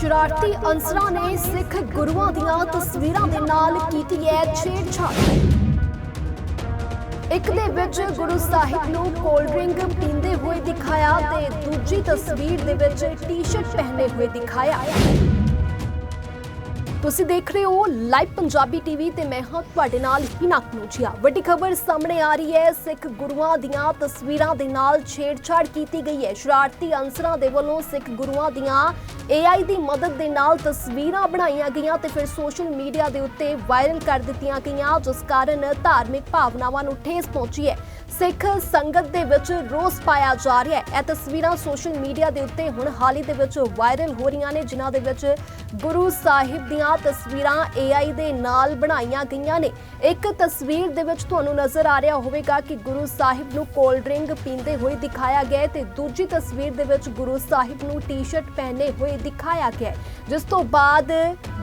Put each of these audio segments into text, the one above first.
ਸ਼ਰਾਰਤੀ ਅਨਸਰਾਂ ਨੇ ਸਿੱਖ ਗੁਰੂਆਂ ਦੀਆਂ ਤਸਵੀਰਾਂ ਦੇ ਨਾਲ ਕੀਤੀ ਹੈ ਛੇੜਛਾੜ। ਇੱਕ ਦੇ ਵਿੱਚ ਗੁਰੂ ਸਾਹਿਬ ਨੂੰ ਕੋਲਡ ਡਰਿੰਕ ਪੀਂਦੇ ਹੋਏ ਦਿਖਾਇਆ ਤੇ ਦੂਜੀ ਤਸਵੀਰ ਦੇ ਵਿੱਚ ਟੀ-ਸ਼ਰਟ ਪਹਿਨੇ ਹੋਏ ਦਿਖਾਇਆ। ਤੁਸੀਂ ਦੇਖ ਰਹੇ ਹੋ ਲਾਈਵ ਪੰਜਾਬੀ ਟੀਵੀ ਤੇ ਮੈਂ ਹਾਂ ਤੁਹਾਡੇ ਨਾਲ ਹਿਨਾ ਕਨੂਜੀਆ। ਵੱਡੀ ਖਬਰ ਸਾਹਮਣੇ ਆ ਰਹੀ ਹੈ, ਸਿੱਖ ਗੁਰੂਆਂ ਦੀਆਂ ਤਸਵੀਰਾਂ ਦੇ ਨਾਲ ਛੇੜਛਾੜ ਕੀਤੀ ਗਈ ਹੈ। ਸ਼ਰਾਰਤੀ ਅਨਸਰਾਂ ਦੇ ਵੱਲੋਂ ਸਿੱਖ ਗੁਰੂਆਂ ਦੀਆਂ AI ਦੀ ਮਦਦ ਦੇ ਨਾਲ ਤਸਵੀਰਾਂ ਬਣਾਈਆਂ ਗਈਆਂ ਤੇ ਫਿਰ ਸੋਸ਼ਲ ਮੀਡੀਆ ਦੇ ਉੱਤੇ ਵਾਇਰਲ ਕਰ ਦਿੱਤੀਆਂ ਗਈਆਂ, ਜਿਸ ਕਾਰਨ ਧਾਰਮਿਕ ਭਾਵਨਾਵਾਂ ਨੂੰ ਠੇਸ ਪਹੁੰਚੀ ਹੈ। ਸਿੱਖ ਸੰਗਤ ਦੇ ਵਿੱਚ ਰੋਸ ਪਾਇਆ ਜਾ ਰਿਹਾ ਹੈ। ਇਹ ਤਸਵੀਰਾਂ ਸੋਸ਼ਲ ਮੀਡੀਆ ਦੇ ਉੱਤੇ ਹੁਣ ਹਾਲ ਹੀ ਦੇ ਵਿੱਚ ਵਾਇਰਲ ਹੋ ਰਹੀਆਂ ਨੇ, ਜਿਨ੍ਹਾਂ ਦੇ ਵਿੱਚ ਗੁਰੂ ਸਾਹਿਬ ਦੀਆਂ ਤਸਵੀਰਾਂ AI ਦੇ ਨਾਲ ਬਣਾਈਆਂ ਗਈਆਂ ਨੇ। ਇੱਕ ਤਸਵੀਰ ਦੇ ਵਿੱਚ ਤੁਹਾਨੂੰ ਨਜ਼ਰ ਆ ਰਿਹਾ ਹੋਵੇਗਾ ਕਿ ਗੁਰੂ ਸਾਹਿਬ ਨੂੰ ਕੋਲਡ ਡਰਿੰਕ ਪੀਂਦੇ ਹੋਏ ਦਿਖਾਇਆ ਗਿਆ ਹੈ ਤੇ ਦੂਜੀ ਤਸਵੀਰ ਦੇ ਵਿੱਚ ਗੁਰੂ ਸਾਹਿਬ ਨੂੰ ਟੀ-ਸ਼ਰਟ ਪਹਿਨੇ ਹੋਏ ਦਿਖਾਇਆ ਗਿਆ ਜਿਸ ਤੋਂ ਬਾਅਦ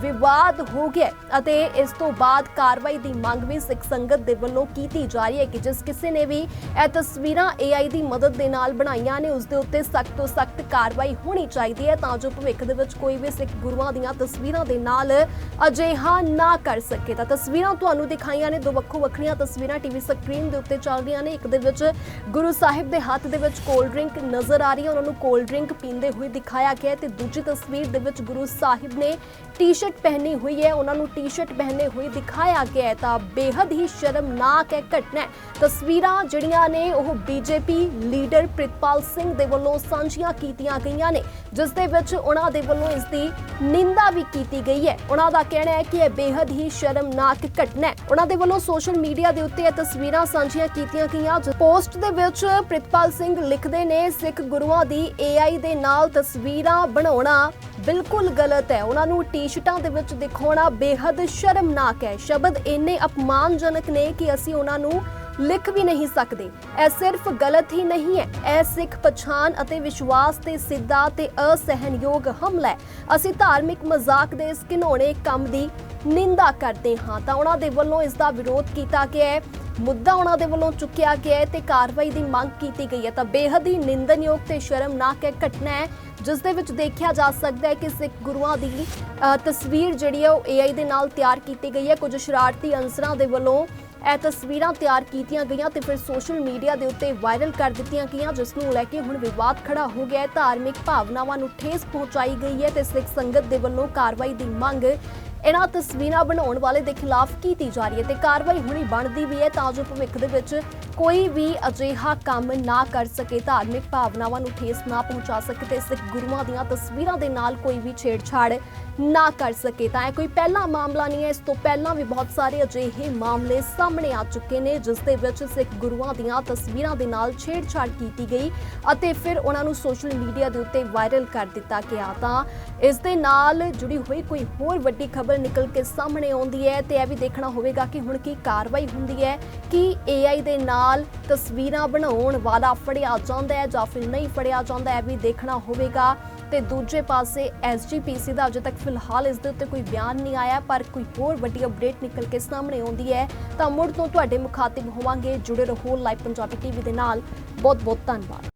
ਵਿਵਾਦ ਹੋ ਗਿਆ ਅਤੇ ਇਸ ਤੋਂ ਬਾਅਦ ਕਾਰਵਾਈ ਦੀ ਮੰਗ ਵੀ ਸਿੱਖ ਸੰਗਤ ਦੇ ਵੱਲੋਂ ਕੀਤੀ ਜਾ ਰਹੀ ਹੈ ਕਿ ਜਿਸ ਕਿਸੇ ਨੇ ਵੀ ਇਹ ਤਸਵੀਰਾਂ AI ਦੀ ਮਦਦ ਦੇ ਨਾਲ ਬਣਾਈਆਂ ਨੇ, ਉਸ ਦੇ ਉੱਤੇ ਸਖਤ ਤੋਂ ਸਖਤ ਕਾਰਵਾਈ ਹੋਣੀ ਚਾਹੀਦੀ ਹੈ ਤਾਂ ਜੋ ਭਵਿੱਖ ਦੇ ਵਿੱਚ ਕੋਈ ਵੀ ਸਿੱਖ ਗੁਰੂਆਂ ਦੀਆਂ ਤਸਵੀਰਾਂ ਦੇ ਨਾਲ ਅਜਿਹਾ ਨਾ ਕਰ ਸਕੇ। ਤਾਂ ਤਸਵੀਰਾਂ ਤੁਹਾਨੂੰ ਦਿਖਾਈਆਂ ਨੇ, ਦੋ ਵੱਖੋ ਵੱਖਰੀਆਂ ਤਸਵੀਰਾਂ ਟੀਵੀ ਸਕਰੀਨ ਦੇ ਉੱਤੇ ਚੱਲ ਰਹੀਆਂ ਨੇ। ਇੱਕ ਦੇ ਵਿੱਚ ਗੁਰੂ ਸਾਹਿਬ ਦੇ ਹੱਥ ਦੇ ਵਿੱਚ ਕੋਲਡ ਡਰਿੰਕ ਨਜ਼ਰ ਆ ਰਹੀ ਹੈ, ਉਹਨਾਂ ਨੂੰ ਕੋਲਡ ਡਰਿੰਕ ਪੀਂਦੇ ਹੋਏ ਦਿਖਾਇਆ ਗਿਆ ਹੈ ਤੇ ਦੂਜੀ ਤਸਵੀਰ ਦੇ ਵਿੱਚ ਗੁਰੂ ਸਾਹਿਬ ਨੇ ਟੀ-ਸ਼ਰਟ ਪਹਿਨੀ ਹੋਈ ਹੈ, ਉਹਨਾਂ ਨੂੰ ਟੀ ਸ਼ਰਟ ਪਹਿਨੇ हुए ਦਿਖਾਇਆ ਗਿਆ ਹੈ। ਤਾਂ ਬੇहद ਹੀ ਸ਼ਰਮਨਾਕ ਹੈ ਘਟਨਾ ਤਸਵੀਰਾਂ ਜਿਹੜੀਆਂ ਨੇ, ਉਹ ਬੀਜੇਪੀ ਲੀਡਰ ਪ੍ਰਿਤਪਾਲ ਸਿੰਘ ਦੇ ਵੱਲੋਂ ਸਾਂਝੀਆਂ ਕੀਤੀਆਂ ਗਈਆਂ ਨੇ, ਜਿਸ ਦੇ ਵਿੱਚ ਉਹਨਾਂ ਦੇ ਵੱਲੋਂ ਇਸ ਦੀ ਨਿੰਦਾ ਵੀ ਕੀਤੀ ਗਈ ਹੈ। ਉਹਨਾਂ ਦਾ ਕਹਿਣਾ ਹੈ ਕਿ ਇਹ ਬੇहद ਹੀ ਸ਼ਰਮਨਾਕ ਘਟਨਾ ਹੈ। ਉਹਨਾਂ ਦੇ ਵੱਲੋਂ ਸੋਸ਼ਲ ਮੀਡੀਆ ਦੇ ਉੱਤੇ ਇਹ ਤਸਵੀਰਾਂ ਸਾਂਝੀਆਂ ਕੀਤੀਆਂ ਗਈਆਂ ਪੋਸਟ ਦੇ ਵਿੱਚ ਪ੍ਰਿਤਪਾਲ ਸਿੰਘ ਲਿਖਦੇ ਨੇ, ਸਿੱਖ ਗੁਰੂਆਂ ਦੀ AI ਦੇ ਨਾਲ ਤਸਵੀਰਾਂ ਬਣਾਉਣਾ ਬਿਲਕੁਲ ਗਲਤ ਹੈ। ਉਹਨਾਂ ਨੂੰ ਟੀ-ਸ਼ਰਟਾਂ ਦੇ ਵਿੱਚ ਦਿਖਾਉਣਾ ਬੇहद ਸ਼ਰਮਨਾਕ ਹੈ। ਸ਼ਬਦ ਇੰਨੇ ਅਪਮਾਨਜਨਕ ਨੇ ਕਿ ਅਸੀਂ ਉਹਨਾਂ ਨੂੰ ਲਿਖ ਵੀ ਨਹੀਂ ਸਕਦੇ। ਇਹ ਸਿਰਫ ਗਲਤ ਹੀ ਨਹੀਂ ਹੈ। ਇਹ ਸਿੱਖ ਪਛਾਣ ਅਤੇ ਵਿਸ਼ਵਾਸ ਤੇ ਸਿੱਧਾ ਤੇ ਅਸਹਿਨਯੋਗ ਹਮਲਾ ਹੈ। ਅਸੀਂ ਧਾਰਮਿਕ ਮਜ਼ਾਕ ਦੇ ਇਸ ਘਿਨੌਣੇ ਕੰਮ ਦੀ ਨਿੰਦਾ ਕਰਦੇ ਹਾਂ। ਤਾਂ ਉਹਨਾਂ ਦੇ ਵੱਲੋਂ ਇਸ ਦਾ ਵਿਰੋਧ ਕੀਤਾ ਗਿਆ ਹੈ। ਮੁੱਦਾ ਉਹਨਾਂ ਦੇ ਵੱਲੋਂ ਚੁੱਕਿਆ ਗਿਆ ਹੈ ਤੇ ਕਾਰਵਾਈ ਦੀ ਮੰਗ ਕੀਤੀ ਗਈ ਹੈ। ਤਾਂ ਬੇਹੱਦ ਹੀ ਨਿੰਦਨਯੋਗ ਤੇ ਸ਼ਰਮਨਾਕ ਇਹ ਘਟਨਾ ਹੈ ਜਿਸ ਦੇ ਵਿੱਚ ਦੇਖਿਆ ਜਾ ਸਕਦਾ ਹੈ ਕਿ ਸਿੱਖ ਗੁਰੂਆਂ ਦੀ ਤਸਵੀਰ ਜਿਹੜੀ ਹੈ ਉਹ AI ਦੇ ਨਾਲ ਤਿਆਰ ਕੀਤੀ ਗਈ ਹੈ। ਕੁਝ ਸ਼ਰਾਰਤੀ ਅਨਸਰਾਂ ਦੇ ਵੱਲੋਂ ਇਹ ਤਸਵੀਰਾਂ ਤਿਆਰ ਕੀਤੀਆਂ ਗਈਆਂ ਤੇ ਫਿਰ ਸੋਸ਼ਲ ਮੀਡੀਆ ਦੇ ਉੱਤੇ ਵਾਇਰਲ ਕਰ ਦਿੱਤੀਆਂ ਗਈਆਂ, ਜਿਸ ਨੂੰ ਲੈ ਕੇ ਹੁਣ ਵਿਵਾਦ ਖੜਾ ਹੋ ਗਿਆ ਹੈ। ਧਾਰਮਿਕ ਭਾਵਨਾਵਾਂ ਨੂੰ ਠੇਸ ਪਹੁੰਚਾਈ ਗਈ ਹੈ ਤੇ ਸਿੱਖ ਸੰਗਤ ਦੇ ਵੱਲੋਂ ਕਾਰਵਾਈ ਦੀ ਮੰਗ ਇਹਨਾਂ ਤਸਵੀਰਾਂ ਬਣਾਉਣ ਵਾਲੇ ਦੇ ਖਿਲਾਫ ਕੀਤੀ ਜਾ ਰਹੀ ਹੈ ਤੇ ਕਾਰਵਾਈ ਹੁਣੀ ਬਣਦੀ ਵੀ ਹੈ ਤਾਂ ਜੋ ਭਵਿੱਖ ਦੇ ਵਿੱਚ ਕੋਈ ਵੀ ਅਜਿਹਾ ਕੰਮ ਨਾ ਕਰ ਸਕੇ, ਧਾਰਮਿਕ ਭਾਵਨਾਵਾਂ ਨੂੰ ਠੇਸ ਨਾ ਪਹੁੰਚਾ ਸਕੇ ਤੇ ਸਿੱਖ ਗੁਰੂਆਂ ਦੀਆਂ ਤਸਵੀਰਾਂ ਦੇ ਨਾਲ ਕੋਈ ਵੀ ਛੇੜਛਾੜ ਨਾ ਕਰ ਸਕੇ। ਤਾਂ ਇਹ ਕੋਈ ਪਹਿਲਾ ਮਾਮਲਾ ਨਹੀਂ ਹੈ। ਇਸ ਤੋਂ ਪਹਿਲਾਂ ਵੀ ਬਹੁਤ ਸਾਰੇ ਅਜਿਹੇ ਮਾਮਲੇ ਸਾਹਮਣੇ ਆ ਚੁੱਕੇ ਨੇ, ਜਿਸ ਦੇ ਵਿੱਚ ਸਿੱਖ ਗੁਰੂਆਂ ਦੀਆਂ ਤਸਵੀਰਾਂ ਦੇ ਨਾਲ ਛੇੜਛਾੜ ਕੀਤੀ ਗਈ ਅਤੇ ਫਿਰ ਉਹਨਾਂ ਨੂੰ ਸੋਸ਼ਲ ਮੀਡੀਆ ਦੇ ਉੱਤੇ ਵਾਇਰਲ ਕਰ ਦਿੱਤਾ ਗਿਆ। ਤਾਂ ਇਸ ਦੇ ਨਾਲ ਜੁੜੀ ਹੋਈ ਕੋਈ ਹੋਰ ਵੱਡੀ ਖਬਰ ਨਿਕਲ ਕੇ ਸਾਹਮਣੇ ਆਉਂਦੀ ਹੈ ਤੇ ਇਹ ਵੀ ਦੇਖਣਾ ਹੋਵੇਗਾ ਕਿ ਹੁਣ ਕੀ ਕਾਰਵਾਈ ਹੁੰਦੀ ਹੈ, ਕਿ AI ਦੇ ਨਾਲ ਤਸਵੀਰਾਂ ਬਣਾਉਣ ਵਾਲਾ ਫੜਿਆ ਜਾਂਦਾ ਹੈ ਜਾਂ ਫਿਰ ਨਹੀਂ ਫੜਿਆ ਜਾਂਦਾ, ਇਹ ਵੀ ਦੇਖਣਾ ਹੋਵੇਗਾ। ਤੇ ਦੂਜੇ ਪਾਸੇ SGPC ਦਾ ਅਜੇ ਤੱਕ ਫਿਲਹਾਲ ਇਸ ਦੇ ਉੱਤੇ ਕੋਈ ਬਿਆਨ ਨਹੀਂ ਆਇਆ, ਪਰ ਕੋਈ ਹੋਰ ਵੱਡੀ ਅਪਡੇਟ ਨਿਕਲ ਕੇ ਸਾਹਮਣੇ ਆਉਂਦੀ ਹੈ। ਤਾਂ ਮੁੜ ਤੋਂ ਤੁਹਾਡੇ ਮੁਖਾਤਿਬ ਹੋਵਾਂਗੇ, ਜੁੜੇ ਰਹੋ ਲਾਈਵ ਪੰਜਾਬੀ ਟੀਵੀ ਦੇ ਨਾਲ। ਬਹੁਤ ਬਹੁਤ ਧੰਨਵਾਦ।